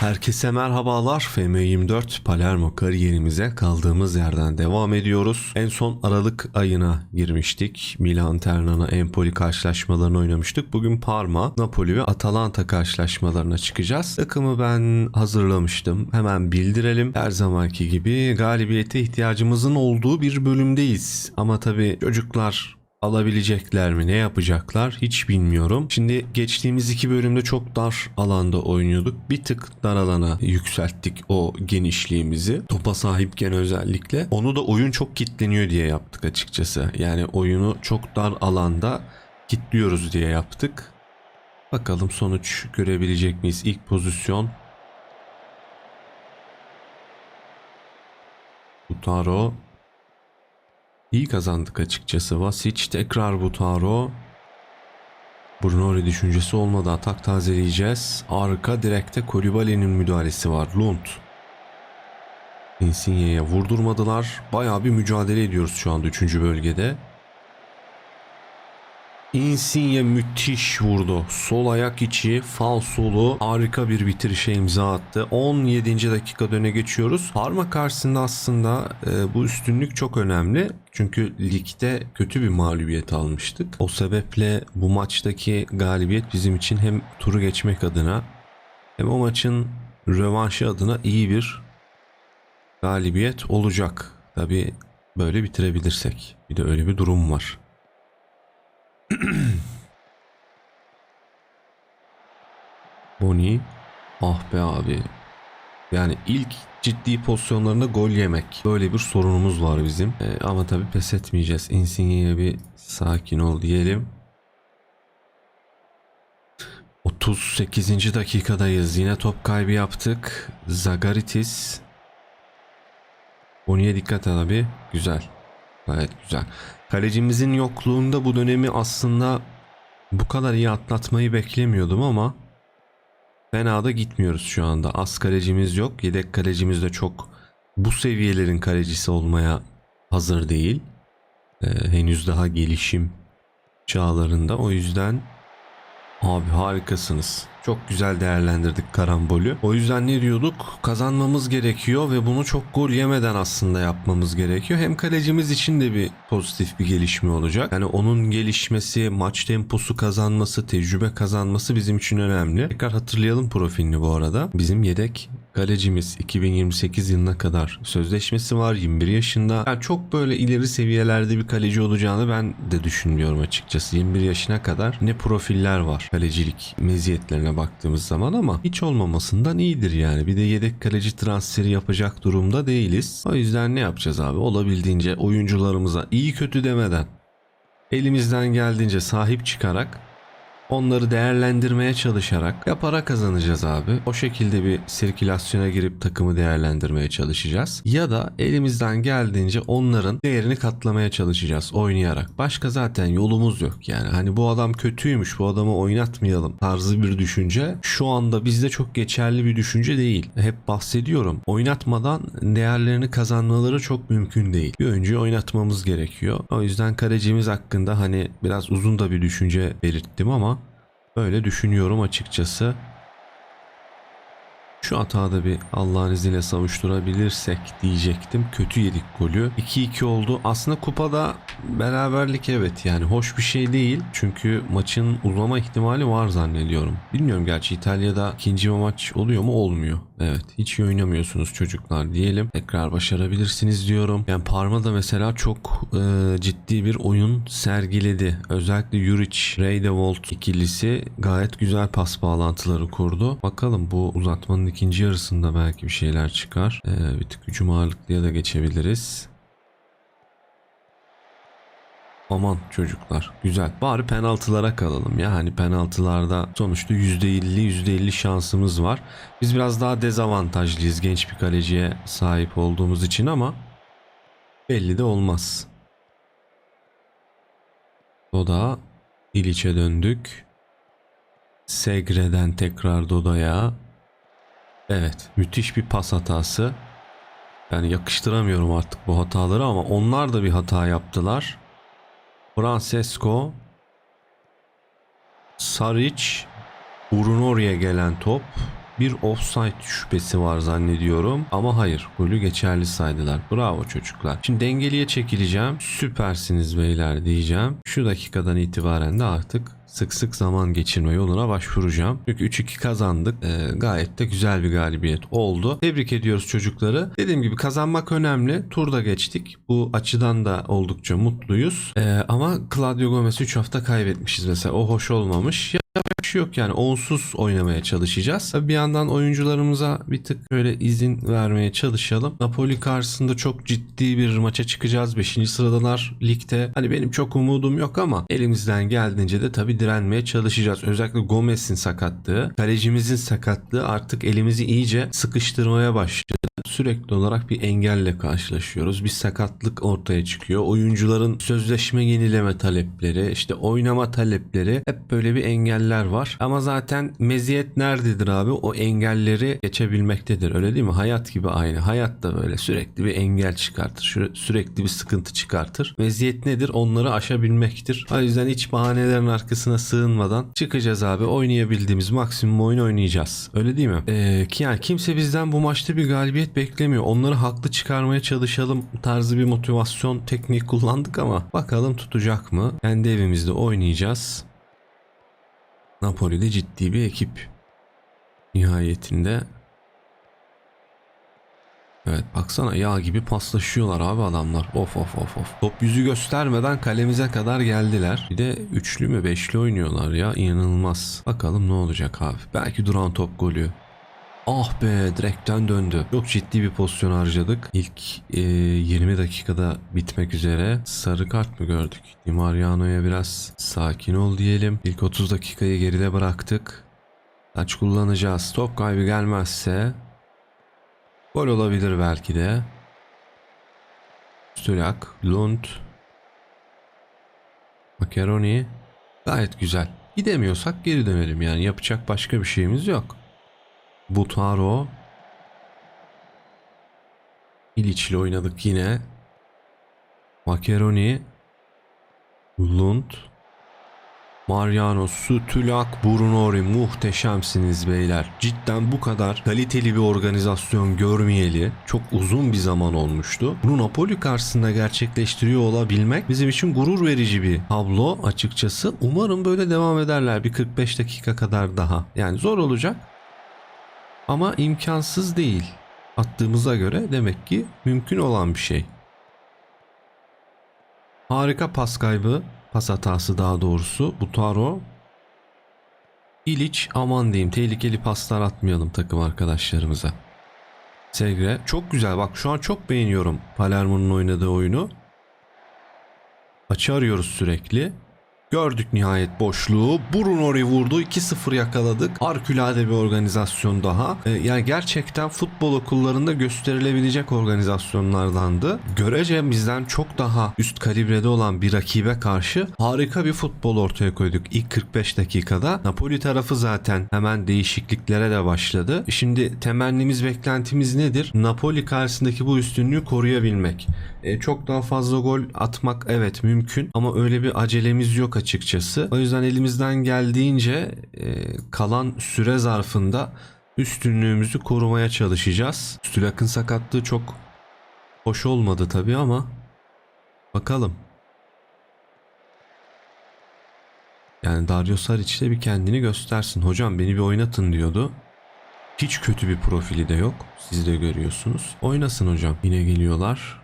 Herkese merhabalar. FM24 Palermo kariyerimize kaldığımız yerden devam ediyoruz. En son Aralık ayına girmiştik. Milan Ternana Empoli karşılaşmalarını oynamıştık. Bugün Parma, Napoli ve Atalanta karşılaşmalarına çıkacağız. Takımı ben hazırlamıştım. Hemen bildirelim. Her zamanki gibi galibiyete ihtiyacımızın olduğu bir bölümdeyiz. Ama tabii çocuklar alabilecekler mi ne yapacaklar hiç bilmiyorum. Şimdi geçtiğimiz iki bölümde çok dar alanda oynuyorduk. Bir tık dar alana yükselttik o genişliğimizi. Topa sahipken özellikle. Onu da oyun çok kitleniyor diye yaptık açıkçası. Yani oyunu çok dar alanda kitliyoruz diye yaptık. Bakalım sonuç görebilecek miyiz? İlk pozisyon. Utaro İyi kazandık açıkçası. Vasic tekrar Butaro. Brunori düşüncesi olmadı. Atak tazeleyeceğiz. Arka direkte Kolibali'nin müdahalesi var. Lund. Insigne'ye vurdurmadılar. Bayağı bir mücadele ediyoruz şu anda 3. bölgede. Insigne müthiş vurdu. Sol ayak içi falsolu harika bir bitirişe imza attı. 17. dakika döne geçiyoruz. Parma karşısında aslında e, bu üstünlük çok önemli. Çünkü ligde kötü bir mağlubiyet almıştık. O sebeple bu maçtaki galibiyet bizim için hem turu geçmek adına hem o maçın rövanşı adına iyi bir galibiyet olacak. Tabi böyle bitirebilirsek. Bir de öyle bir durum var. Boni. Ah be abi. Yani ilk ciddi pozisyonlarında gol yemek. Böyle bir sorunumuz var bizim. Ee, ama tabii pes etmeyeceğiz. Insigne'ye bir sakin ol diyelim. 38. dakikadayız. Yine top kaybı yaptık. Zagaritis. Boni'ye dikkat et abi. Güzel. Gayet güzel. Kalecimizin yokluğunda bu dönemi aslında bu kadar iyi atlatmayı beklemiyordum ama fena da gitmiyoruz şu anda. Az kalecimiz yok. Yedek kalecimiz de çok bu seviyelerin kalecisi olmaya hazır değil. Ee, henüz daha gelişim çağlarında. O yüzden abi harikasınız. Çok güzel değerlendirdik karambolü. O yüzden ne diyorduk? Kazanmamız gerekiyor ve bunu çok gol yemeden aslında yapmamız gerekiyor. Hem kalecimiz için de bir pozitif bir gelişme olacak. Yani onun gelişmesi, maç temposu kazanması, tecrübe kazanması bizim için önemli. Tekrar hatırlayalım profilini bu arada. Bizim yedek kalecimiz 2028 yılına kadar sözleşmesi var 21 yaşında. Yani çok böyle ileri seviyelerde bir kaleci olacağını ben de düşünmüyorum açıkçası. 21 yaşına kadar ne profiller var kalecilik meziyetlerine baktığımız zaman ama hiç olmamasından iyidir yani. Bir de yedek kaleci transferi yapacak durumda değiliz. O yüzden ne yapacağız abi? Olabildiğince oyuncularımıza iyi kötü demeden elimizden geldiğince sahip çıkarak onları değerlendirmeye çalışarak ya para kazanacağız abi. O şekilde bir sirkülasyona girip takımı değerlendirmeye çalışacağız. Ya da elimizden geldiğince onların değerini katlamaya çalışacağız oynayarak. Başka zaten yolumuz yok yani. Hani bu adam kötüymüş bu adamı oynatmayalım tarzı bir düşünce şu anda bizde çok geçerli bir düşünce değil. Hep bahsediyorum. Oynatmadan değerlerini kazanmaları çok mümkün değil. Bir oyuncuyu oynatmamız gerekiyor. O yüzden kalecimiz hakkında hani biraz uzun da bir düşünce belirttim ama Öyle düşünüyorum açıkçası. Şu hata da bir Allah'ın izniyle savuşturabilirsek diyecektim. Kötü yedik golü. 2-2 oldu. Aslında kupada beraberlik evet yani hoş bir şey değil. Çünkü maçın uzama ihtimali var zannediyorum. Bilmiyorum gerçi İtalya'da ikinci maç oluyor mu? Olmuyor. Evet hiç oynamıyorsunuz çocuklar diyelim. Tekrar başarabilirsiniz diyorum. Yani Parma da mesela çok e, ciddi bir oyun sergiledi. Özellikle Juric, Reydevolt ikilisi gayet güzel pas bağlantıları kurdu. Bakalım bu uzatmanın ikinci yarısında belki bir şeyler çıkar. E, bir tık hücum ağırlıklıya da geçebiliriz. Aman çocuklar güzel. Bari penaltılara kalalım ya. Hani penaltılarda sonuçta %50 %50 şansımız var. Biz biraz daha dezavantajlıyız genç bir kaleciye sahip olduğumuz için ama belli de olmaz. Doda İliç'e döndük. Segre'den tekrar Doda'ya. Evet müthiş bir pas hatası. Yani yakıştıramıyorum artık bu hataları ama onlar da bir hata yaptılar. Francesco Saric Urun oraya gelen top bir offside şüphesi var zannediyorum. Ama hayır golü geçerli saydılar. Bravo çocuklar. Şimdi dengeliye çekileceğim. Süpersiniz beyler diyeceğim. Şu dakikadan itibaren de artık sık sık zaman geçirme yoluna başvuracağım. Çünkü 3-2 kazandık. Ee, gayet de güzel bir galibiyet oldu. Tebrik ediyoruz çocukları. Dediğim gibi kazanmak önemli. Turda geçtik. Bu açıdan da oldukça mutluyuz. Ee, ama Claudio Gomez 3 hafta kaybetmişiz mesela. O hoş olmamış. Ya Yapacak bir şey yok yani onsuz oynamaya çalışacağız. Tabii bir yandan oyuncularımıza bir tık böyle izin vermeye çalışalım. Napoli karşısında çok ciddi bir maça çıkacağız. 5. sıradalar ligde. Hani benim çok umudum yok ama elimizden geldiğince de tabii direnmeye çalışacağız. Özellikle Gomez'in sakatlığı, kalecimizin sakatlığı artık elimizi iyice sıkıştırmaya başladı. Sürekli olarak bir engelle karşılaşıyoruz. Bir sakatlık ortaya çıkıyor. Oyuncuların sözleşme yenileme talepleri, işte oynama talepleri hep böyle bir engeller var. Ama zaten meziyet nerededir abi? O engelleri geçebilmektedir. Öyle değil mi? Hayat gibi aynı. Hayat da böyle sürekli bir engel çıkartır. Sü- Sürekli bir sıkıntı çıkartır. Meziyet nedir? Onları aşabilmektir. O yüzden hiç bahanelerin arkasına sığınmadan çıkacağız abi. Oynayabildiğimiz maksimum oyun oynayacağız. Öyle değil mi? Ee, ki yani kimse bizden bu maçta bir galibiyet beklemiyor. Onları haklı çıkarmaya çalışalım tarzı bir motivasyon tekniği kullandık ama bakalım tutacak mı? Kendi evimizde oynayacağız. Napoli'de ciddi bir ekip. Nihayetinde. Evet baksana yağ gibi paslaşıyorlar abi adamlar. Of of of of. Top yüzü göstermeden kalemize kadar geldiler. Bir de üçlü mü beşli oynuyorlar ya inanılmaz. Bakalım ne olacak abi. Belki duran top golü. Ah be direkten döndü. Çok ciddi bir pozisyon harcadık. İlk e, 20 dakikada bitmek üzere. Sarı kart mı gördük? Di biraz sakin ol diyelim. İlk 30 dakikayı geride bıraktık. Taç kullanacağız. Top kaybı gelmezse gol olabilir belki de. Stülak, Lund, Macaroni gayet güzel. Gidemiyorsak geri dönelim yani yapacak başka bir şeyimiz yok. Butaro. İliç oynadık yine. Macaroni. Lund. Mariano, Sütülak, Brunori muhteşemsiniz beyler. Cidden bu kadar kaliteli bir organizasyon görmeyeli çok uzun bir zaman olmuştu. Bunu Napoli karşısında gerçekleştiriyor olabilmek bizim için gurur verici bir tablo açıkçası. Umarım böyle devam ederler bir 45 dakika kadar daha. Yani zor olacak ama imkansız değil. Attığımıza göre demek ki mümkün olan bir şey. Harika pas kaybı, pas hatası daha doğrusu. Butaro. İliç aman diyeyim tehlikeli paslar atmayalım takım arkadaşlarımıza. Segre çok güzel bak şu an çok beğeniyorum Palermo'nun oynadığı oyunu. Açı arıyoruz sürekli. Gördük nihayet boşluğu. Brunori vurdu. 2-0 yakaladık. Harikulade bir organizasyon daha. Ee, yani gerçekten futbol okullarında gösterilebilecek organizasyonlardandı. Görece bizden çok daha üst kalibrede olan bir rakibe karşı harika bir futbol ortaya koyduk ilk 45 dakikada. Napoli tarafı zaten hemen değişikliklere de başladı. Şimdi temennimiz, beklentimiz nedir? Napoli karşısındaki bu üstünlüğü koruyabilmek. Ee, çok daha fazla gol atmak evet mümkün ama öyle bir acelemiz yok açıkçası. O yüzden elimizden geldiğince e, kalan süre zarfında üstünlüğümüzü korumaya çalışacağız. Stülak'ın sakatlığı çok hoş olmadı tabii ama bakalım. Yani Dario Saric de bir kendini göstersin. Hocam beni bir oynatın diyordu. Hiç kötü bir profili de yok. Siz de görüyorsunuz. Oynasın hocam. Yine geliyorlar.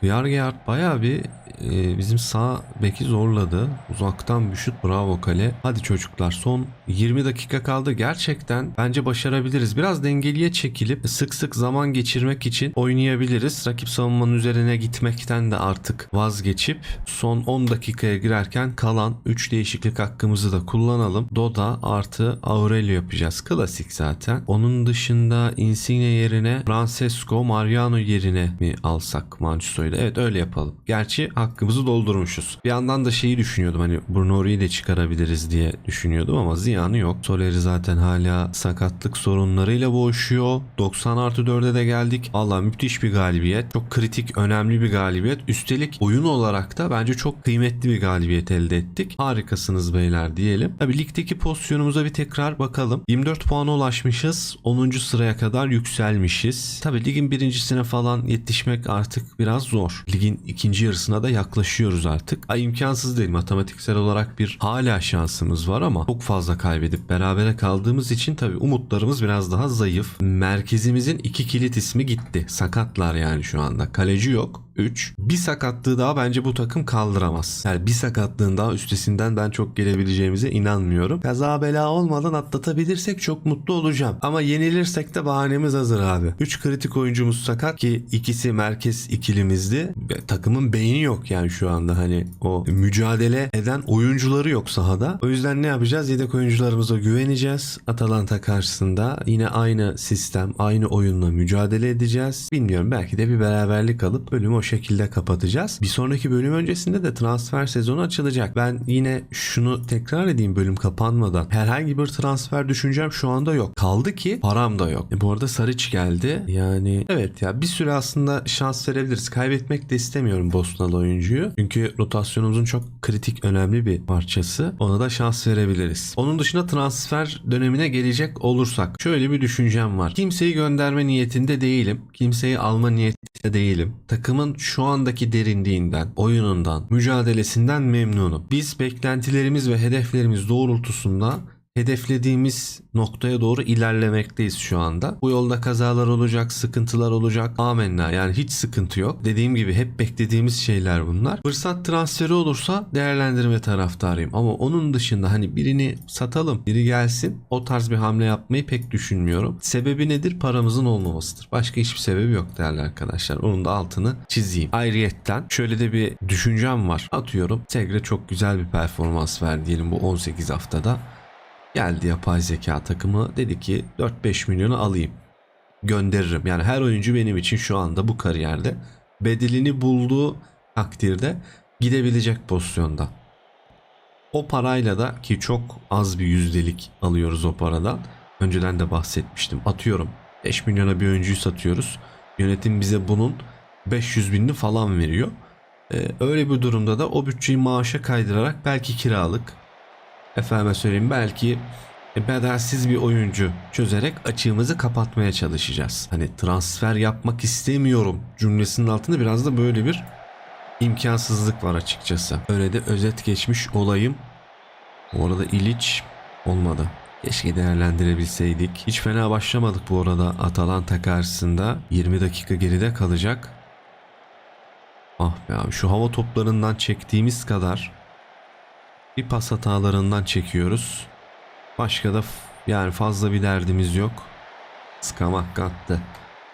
Kıyargeyart bayağı bir e, bizim sağ beki zorladı. Uzaktan bir şut bravo kale. Hadi çocuklar son 20 dakika kaldı. Gerçekten bence başarabiliriz. Biraz dengeliye çekilip sık sık zaman geçirmek için oynayabiliriz. Rakip savunmanın üzerine gitmekten de artık vazgeçip son 10 dakikaya girerken kalan 3 değişiklik hakkımızı da kullanalım. Doda artı Aurelio yapacağız. Klasik zaten. Onun dışında Insigne yerine Francesco Mariano yerine mi alsak Manchuso'yu Da. Evet öyle yapalım. Gerçi hakkımızı doldurmuşuz. Bir yandan da şeyi düşünüyordum hani Bruno'yu de çıkarabiliriz diye düşünüyordum ama ziyanı yok. Soleri zaten hala sakatlık sorunlarıyla boğuşuyor. 90 artı 4'e de geldik. Allah müthiş bir galibiyet. Çok kritik, önemli bir galibiyet. Üstelik oyun olarak da bence çok kıymetli bir galibiyet elde ettik. Harikasınız beyler diyelim. Tabii ligdeki pozisyonumuza bir tekrar bakalım. 24 puana ulaşmışız. 10. sıraya kadar yükselmişiz. Tabii ligin birincisine falan yetişmek artık biraz zor. Ligin ikinci yarısına da yaklaşıyoruz artık. Ay imkansız değil. Matematiksel olarak bir hala şansımız var ama çok fazla kaybedip berabere kaldığımız için tabii umutlarımız biraz daha zayıf. Merkezimizin iki kilit ismi gitti. Sakatlar yani şu anda. Kaleci yok. 3. Bir sakatlığı daha bence bu takım kaldıramaz. Yani bir sakatlığın daha üstesinden ben çok gelebileceğimize inanmıyorum. Kaza bela olmadan atlatabilirsek çok mutlu olacağım. Ama yenilirsek de bahanemiz hazır abi. 3 kritik oyuncumuz sakat ki ikisi merkez ikilimizdi. Ve Takımın beyni yok yani şu anda hani o mücadele eden oyuncuları yok sahada. O yüzden ne yapacağız? Yedek oyuncularımıza güveneceğiz. Atalanta karşısında yine aynı sistem, aynı oyunla mücadele edeceğiz. Bilmiyorum belki de bir beraberlik alıp bölümü o şekilde kapatacağız. Bir sonraki bölüm öncesinde de transfer sezonu açılacak. Ben yine şunu tekrar edeyim bölüm kapanmadan. Herhangi bir transfer düşüncem şu anda yok. Kaldı ki param da yok. E, bu arada Saric geldi. Yani evet ya bir süre aslında şans verebiliriz. Kaybetmek de istemiyorum Bosnalı oyuncuyu. Çünkü rotasyonumuzun çok kritik önemli bir parçası. Ona da şans verebiliriz. Onun dışında transfer dönemine gelecek olursak şöyle bir düşüncem var. Kimseyi gönderme niyetinde değilim. Kimseyi alma niyetinde değilim. Takımın şu andaki derinliğinden, oyunundan, mücadelesinden memnunum. Biz beklentilerimiz ve hedeflerimiz doğrultusunda hedeflediğimiz noktaya doğru ilerlemekteyiz şu anda. Bu yolda kazalar olacak, sıkıntılar olacak. Amenna yani hiç sıkıntı yok. Dediğim gibi hep beklediğimiz şeyler bunlar. Fırsat transferi olursa değerlendirme taraftarıyım. Ama onun dışında hani birini satalım, biri gelsin o tarz bir hamle yapmayı pek düşünmüyorum. Sebebi nedir? Paramızın olmamasıdır. Başka hiçbir sebebi yok değerli arkadaşlar. Onun da altını çizeyim. Ayrıyetten şöyle de bir düşüncem var. Atıyorum Segre çok güzel bir performans verdi diyelim bu 18 haftada. Geldi yapay zeka takımı dedi ki 4-5 milyonu alayım. Gönderirim. Yani her oyuncu benim için şu anda bu kariyerde bedelini bulduğu takdirde gidebilecek pozisyonda. O parayla da ki çok az bir yüzdelik alıyoruz o paradan. Önceden de bahsetmiştim. Atıyorum 5 milyona bir oyuncuyu satıyoruz. Yönetim bize bunun 500 binini falan veriyor. Ee, öyle bir durumda da o bütçeyi maaşa kaydırarak belki kiralık efendime söyleyeyim belki bedelsiz bir oyuncu çözerek açığımızı kapatmaya çalışacağız. Hani transfer yapmak istemiyorum cümlesinin altında biraz da böyle bir imkansızlık var açıkçası. Öyle de özet geçmiş olayım. Bu arada İliç olmadı. Keşke değerlendirebilseydik. Hiç fena başlamadık bu arada Atalanta karşısında. 20 dakika geride kalacak. Ah be abi şu hava toplarından çektiğimiz kadar bir pas hatalarından çekiyoruz. Başka da yani fazla bir derdimiz yok. Skamak attı.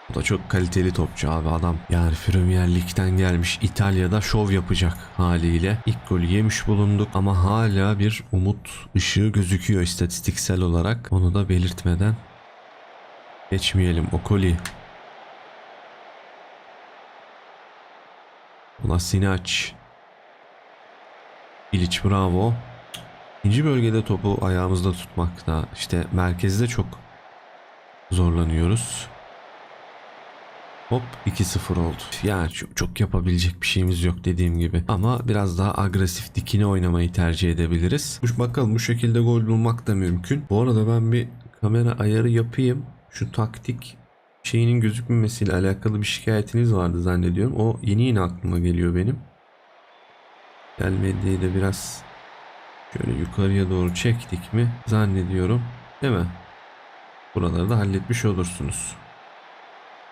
Bu da çok kaliteli topçu abi adam. Yani Premier Lig'den gelmiş İtalya'da şov yapacak haliyle. İlk golü yemiş bulunduk ama hala bir umut ışığı gözüküyor istatistiksel olarak. Onu da belirtmeden geçmeyelim. Okoli. Ulasinac. İliç bravo. İkinci bölgede topu ayağımızda tutmakta işte merkezde çok zorlanıyoruz. Hop 2-0 oldu. Yani çok, yapabilecek bir şeyimiz yok dediğim gibi. Ama biraz daha agresif dikine oynamayı tercih edebiliriz. Bakalım bu şekilde gol bulmak da mümkün. Bu arada ben bir kamera ayarı yapayım. Şu taktik şeyinin gözükmemesiyle alakalı bir şikayetiniz vardı zannediyorum. O yeni yeni aklıma geliyor benim. Medyayı da biraz şöyle yukarıya doğru çektik mi zannediyorum. Değil mi? Buraları da halletmiş olursunuz.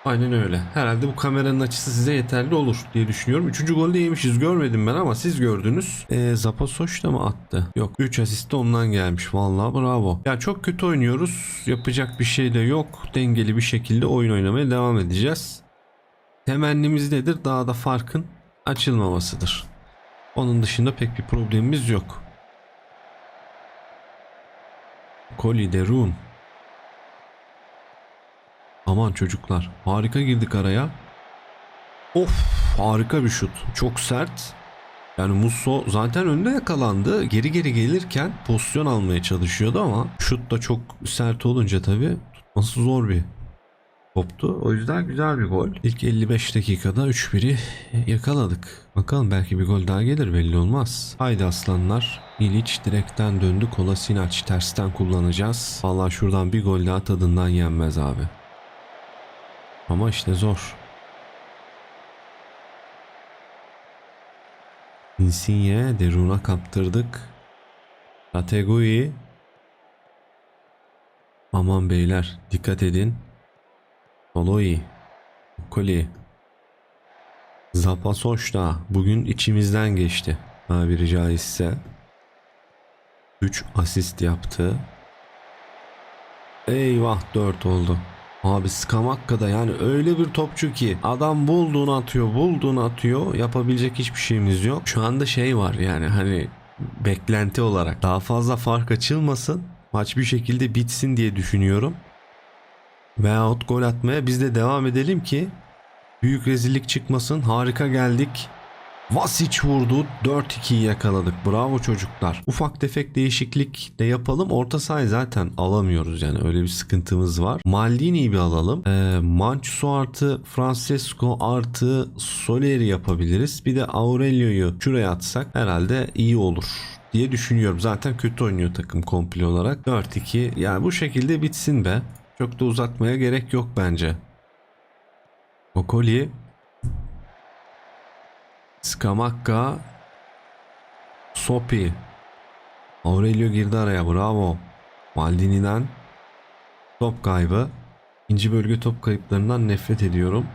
Aynen öyle. Herhalde bu kameranın açısı size yeterli olur diye düşünüyorum. Üçüncü golü de yemişiz. Görmedim ben ama siz gördünüz. Ee, Zapasoş da mı attı? Yok. 3 asist de ondan gelmiş. Vallahi bravo. Ya çok kötü oynuyoruz. Yapacak bir şey de yok. Dengeli bir şekilde oyun oynamaya devam edeceğiz. Temennimiz nedir? Daha da farkın açılmamasıdır. Onun dışında pek bir problemimiz yok. Koli Derun. Aman çocuklar. Harika girdik araya. Of harika bir şut. Çok sert. Yani Musso zaten önde yakalandı. Geri geri gelirken pozisyon almaya çalışıyordu ama şut da çok sert olunca tabii tutması zor bir toptu. O yüzden güzel bir gol. İlk 55 dakikada 3-1'i yakaladık. Bakalım belki bir gol daha gelir belli olmaz. Haydi aslanlar. İlic direkten döndü. Kolasinac tersten kullanacağız. Vallahi şuradan bir gol daha tadından yenmez abi. Ama işte zor. Insigne Derun'a kaptırdık. Rategui. Aman beyler dikkat edin. Oloi. Koli. Zapasoş da bugün içimizden geçti. Tabiri caizse. 3 asist yaptı. Eyvah 4 oldu. Abi Skamakka'da yani öyle bir topçu ki adam bulduğunu atıyor bulduğunu atıyor yapabilecek hiçbir şeyimiz yok. Şu anda şey var yani hani beklenti olarak daha fazla fark açılmasın maç bir şekilde bitsin diye düşünüyorum. Veyahut gol atmaya biz de devam edelim ki büyük rezillik çıkmasın. Harika geldik. Vasic vurdu. 4-2'yi yakaladık. Bravo çocuklar. Ufak tefek değişiklik de yapalım. Orta sahayı zaten alamıyoruz yani. Öyle bir sıkıntımız var. Maldini'yi bir alalım. Ee, Mancuso artı Francesco artı Soleri yapabiliriz. Bir de Aurelio'yu şuraya atsak herhalde iyi olur diye düşünüyorum. Zaten kötü oynuyor takım komple olarak. 4-2 yani bu şekilde bitsin be. Çok da uzatmaya gerek yok bence. Okoli Skamakka Sopi Aurelio girdi araya bravo Maldini'den top kaybı İkinci bölge top kayıplarından nefret ediyorum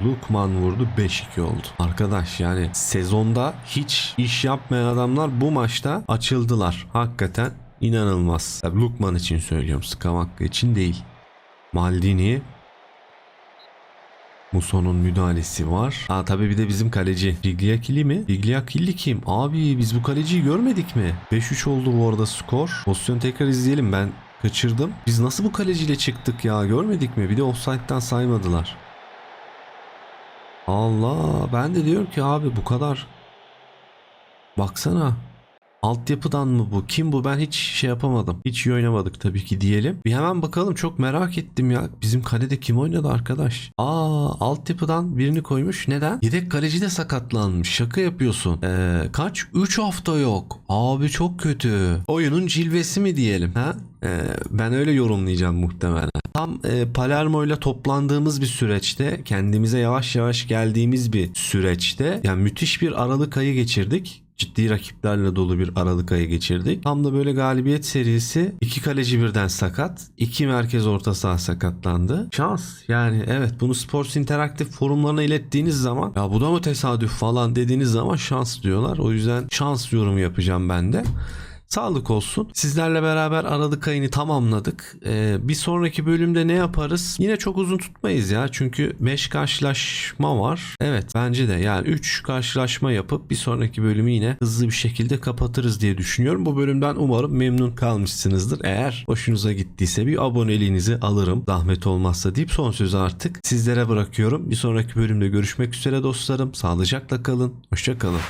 Lukman vurdu 5-2 oldu. Arkadaş yani sezonda hiç iş yapmayan adamlar bu maçta açıldılar. Hakikaten inanılmaz. Lukman için söylüyorum. Skamakka için değil. Maldini Muson'un müdahalesi var. Ha tabii bir de bizim kaleci. Bigliakili mi? Bigliakili kim? Abi biz bu kaleciyi görmedik mi? 5-3 oldu bu arada skor. Pozisyon tekrar izleyelim ben kaçırdım. Biz nasıl bu kaleciyle çıktık ya görmedik mi? Bir de offside'den saymadılar. Allah ben de diyorum ki abi bu kadar. Baksana. Altyapıdan mı bu? Kim bu? Ben hiç şey yapamadım. Hiç iyi oynamadık tabii ki diyelim. Bir hemen bakalım çok merak ettim ya. Bizim kalede kim oynadı arkadaş? Aa altyapıdan birini koymuş. Neden? Yedek kaleci de sakatlanmış. Şaka yapıyorsun. Ee, kaç? 3 hafta yok. Abi çok kötü. Oyunun cilvesi mi diyelim? Ha? Ee, ben öyle yorumlayacağım muhtemelen. Tam e, Palermo ile toplandığımız bir süreçte, kendimize yavaş yavaş geldiğimiz bir süreçte, yani müthiş bir Aralık ayı geçirdik ciddi rakiplerle dolu bir Aralık ayı geçirdik. Tam da böyle galibiyet serisi iki kaleci birden sakat. iki merkez orta saha sakatlandı. Şans yani evet bunu Sports Interaktif forumlarına ilettiğiniz zaman ya bu da mı tesadüf falan dediğiniz zaman şans diyorlar. O yüzden şans yorumu yapacağım ben de. Sağlık olsun. Sizlerle beraber Aralık ayını tamamladık. Ee, bir sonraki bölümde ne yaparız? Yine çok uzun tutmayız ya. Çünkü 5 karşılaşma var. Evet bence de yani 3 karşılaşma yapıp bir sonraki bölümü yine hızlı bir şekilde kapatırız diye düşünüyorum. Bu bölümden umarım memnun kalmışsınızdır. Eğer hoşunuza gittiyse bir aboneliğinizi alırım. Zahmet olmazsa deyip son sözü artık sizlere bırakıyorum. Bir sonraki bölümde görüşmek üzere dostlarım. Sağlıcakla kalın. Hoşça kalın.